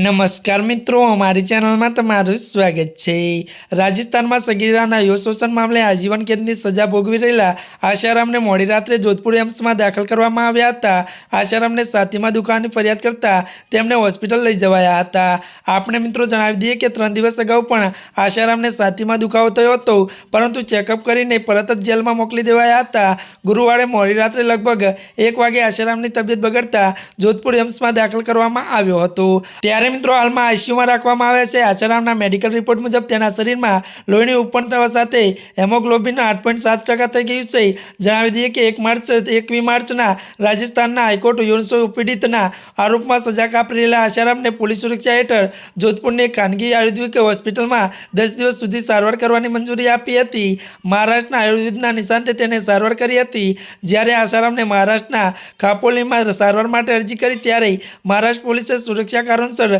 નમસ્કાર મિત્રો, અમારી ચેનલમાં તમારું સ્વાગત છે. રાજસ્થાનમાં સગીરાના યૌન શોષણ મામલે આજીવન કેદની સજા ભોગવી રહેલા આશારામને મોડી રાત્રે જોધપુર એમ્સમાં દાખલ કરવામાં આવ્યા હતા. આશારામને સાથીમાં દુખાવાની ફરિયાદ કરતા તેમને હોસ્પિટલ લઈ જવાયા હતા. આપણે મિત્રો જણાવી દઈએ કે ત્રણ દિવસ અગાઉ પણ આશારામને સાથીમાં દુખાવો થયો હતો, પરંતુ ચેકઅપ કરીને પરત જ જેલમાં મોકલી દેવાયા હતા. ગુરુવારે મોડી રાત્રે લગભગ એક વાગે આશારામની તબિયત બગડતા જોધપુર એમ્સમાં દાખલ કરવામાં આવ્યો હતો. ત્યારે મિત્રો, હાલમાં આઈસીયુમાં રાખવામાં આવે છે. આસારામના મેડિકલ રિપોર્ટ મુજબ તેના શરીરમાં લોહીની ઉપણ થવા સાથે હેમોગ્લોબિન આઠ પોઈન્ટ સાત ટકા થઈ ગયું છે. જણાવી દઈએ કે એક માર્ચ એકવી માર્ચના રાજસ્થાનના હાઈકોર્ટ યોનસો પીડિતના આરોપમાં સજા કાપી રહેલા આસારામને પોલીસ સુરક્ષા હેઠળ જોધપુરની ખાનગી આયુર્વેદિક હોસ્પિટલમાં દસ દિવસ સુધી સારવાર કરવાની મંજૂરી આપી હતી. મહારાષ્ટ્રના આયુર્વેદના નિશાંતે તેને સારવાર કરી હતી. જ્યારે આસારામને મહારાષ્ટ્રના ખાપોલીમાં સારવાર માટે અરજી કરી, ત્યારે મહારાષ્ટ્ર પોલીસે સુરક્ષા કારણસર